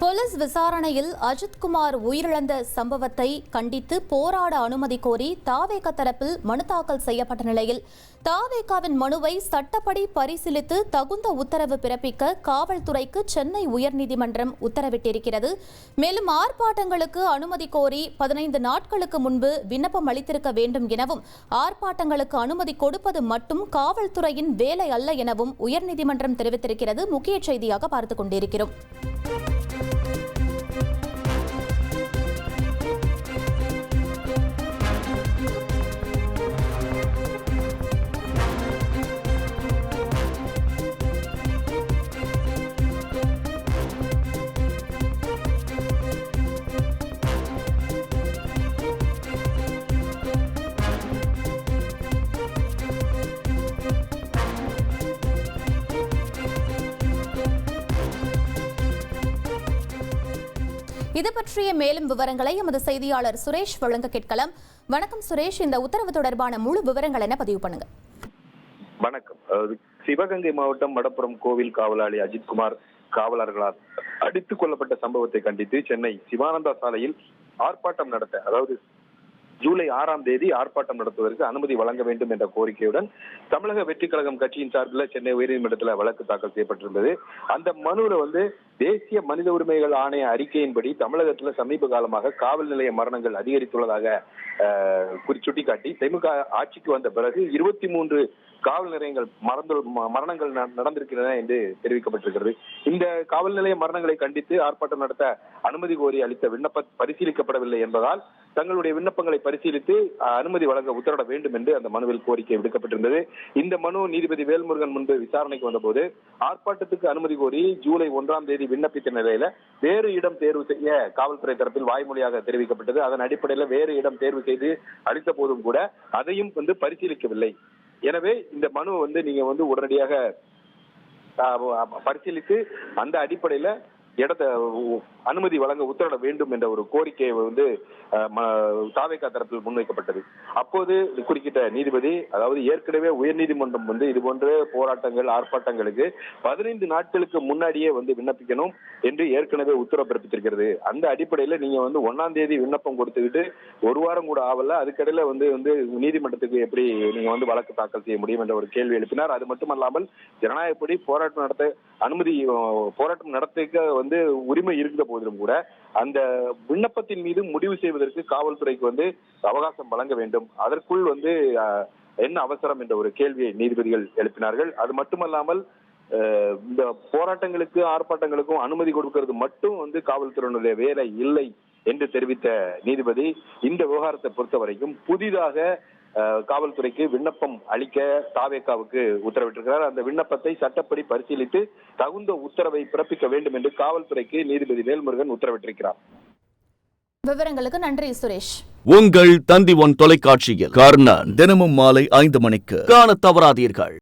Police விசாரணையில் அஜித்குமார் உயிரிழந்த சம்பவத்தை கண்டித்து போராட அனுமதி கோரி தாவேக தரப்பில் மனு தாக்கல் செய்யப்பட்ட நிலையில் தாவேகாவின் மனுவை சட்டப்படி பரிசீலித்து தகுந்த உத்தரவு பிறப்பிக்க காவல்துறைக்கு சென்னை உயர்நீதிமன்றம் உத்தரவிட்டிருக்கிறது. மேலும் ஆர்ப்பாட்டங்களுக்கு அனுமதி கோரி பதினைந்து நாட்களுக்கு முன்பு விண்ணப்பம் அளித்திருக்க வேண்டும் எனவும் ஆர்ப்பாட்டங்களுக்கு அனுமதி கொடுப்பது மட்டும் காவல்துறையின் வேலை அல்ல எனவும் உயர்நீதிமன்றம் தெரிவித்திருக்கிறது. முக்கிய செய்தியாக பார்த்துக் கொண்டிருக்கிறோம். இது பற்றிய மேலும் விவரங்களை எமது செய்தியாளர் சுரேஷ் வழங்க கேட்கலாம். வணக்கம் சுரேஷ் இந்த உத்தரவு தொடர்பான முழு விவரங்கள் என்ன பதிவு பண்ணுங்க? வணக்கம். அதாவது சிவகங்கை மாவட்டம் வடப்புறம் கோவில் காவலாளி அஜித்குமார் காவலர்களால் அடித்துக் கொல்லப்பட்ட சம்பவத்தை கண்டித்து சென்னை சிவானந்தா சாலையில் ஆர்ப்பாட்டம் நடத்த அதாவது ஜூலை ஆறாம் தேதி ஆர்ப்பாட்டம் நடத்துவதற்கு அனுமதி வழங்க வேண்டும் என்ற கோரிக்கையுடன் தமிழக வெற்றிக் கழகம் கட்சியின் சார்பில் சென்னை உயர்நீதிமன்றத்தில் வழக்கு தாக்கல் செய்யப்பட்டிருந்தது. அந்த மனுவில் வந்து தேசிய மனித உரிமைகள் ஆணைய அறிக்கையின்படி தமிழகத்தில் சமீப காலமாக காவல் நிலைய மரணங்கள் அதிகரித்துள்ளதாக சுட்டிக்காட்டி திமுக ஆட்சிக்கு வந்த பிறகு இருபத்தி மூன்று காவல் நிலையங்கள் மறந்து ம- மரணங்கள் நடந்திருக்கின்றன என்று தெரிவிக்கப்பட்டிருக்கிறது. இந்த காவல் நிலைய மரணங்களை கண்டித்து ஆர்ப்பாட்டம் நடத்த அனுமதி கோரி அளித்த விண்ணப்ப பரிசீலிக்கப்படவில்லை என்பதால் தங்களுடைய விண்ணப்பங்களை பரிசீலித்து அஹ், அனுமதி வழங்க உத்தரவிட வேண்டும் என்று அந்த மனுவில் கோரிக்கை விடுக்கப்பட்டிருந்தது. இந்த மனு நீதிபதி வேல்முருகன் முன்பு விசாரணைக்கு வந்தபோது ஆர்ப்பாட்டத்துக்கு அனுமதி கோரி ஜூலை ஒன்றாம் தேதி விண்ணப்பித்த நிலையில வேறு இடம் தேர்வு செய்ய காவல்துறை தரப்பில் வாய்மொழியாக தெரிவிக்கப்பட்டது. அதன் அடிப்படையில் வேறு இடம் தேர்வு செய்து அளித்த போதும் கூட அதையும் வந்து பரிசீலிக்கவில்லை. எனவே இந்த மனு வந்து நீங்க வந்து உடனடியாக பரிசீலித்து அந்த அடிப்படையில இடத்தை அனுமதி வழங்க உத்தரவிட வேண்டும் என்ற ஒரு கோரிக்கையை வந்து ம- தாவேகா தரப்பில் முன்வைக்கப்பட்டது. அப்போது குறுக்கிட்ட நீதிபதி அதாவது ஏற்கனவே உயர்நீதிமன்றம் வந்து இது போன்ற போராட்டங்கள் ஆர்ப்பாட்டங்களுக்கு பதினைந்து நாட்களுக்கு முன்னாடியே வந்து விண்ணப்பிக்கணும் என்று ஏற்கனவே உத்தரவு பிறப்பித்திருக்கிறது. அந்த அடிப்படையில் நீங்க வந்து ஒன்னாம் தேதி விண்ணப்பம் கொடுத்துக்கிட்டு ஒரு வாரம் கூட ஆகல. அதுக்கடையில வந்து வந்து நீதிமன்றத்துக்கு எப்படி நீங்க வந்து வழக்கு தாக்கல் செய்ய முடியும் என்ற ஒரு கேள்வி எழுப்பினார். அது மட்டுமல்லாமல் ஜனநாயகப்படி போராட்டம் நடத்த அனுமதி போராட்டம் நடத்திக்க வந்து உரிமை இருந்த போதிலும் கூட அந்த விண்ணப்பத்தின் மீது முடிவு செய்வதற்கு காவல்துறைக்கு வந்து அவகாசம் வழங்க வேண்டும். அதற்குள் வந்து என்ன அவசரம் என்ற ஒரு கேள்வியை நீதிபதிகள் எழுப்பினார்கள். அது மட்டுமல்லாமல் இந்த போராட்டங்களுக்கு ஆர்ப்பாட்டங்களுக்கும் அனுமதி கொடுக்கிறது மட்டும் வந்து காவல்துறையினுடைய வேலை இல்லை என்று தெரிவித்த நீதிபதி இந்த விவகாரத்தை பொறுத்த வரைக்கும் புதிதாக காவல்துறைக்கு விண்ணப்பம் அளிக்க தாவேக்காவுக்கு உத்தரவிட்டிருக்கிறார். அந்த விண்ணப்பத்தை சட்டப்படி பரிசீலித்து தகுந்த உத்தரவை பிறப்பிக்க வேண்டும் என்று காவல்துறைக்கு நீதிபதி வேல்முருகன் உத்தரவிட்டிருக்கிறார். விவரங்களுக்கு நன்றி சுரேஷ். உங்கள் தந்தி ஒன் தொலைக்காட்சியில் கர்ணன் தினமும் மாலை ஐந்து மணிக்கு காணத் தவறாதீர்கள்.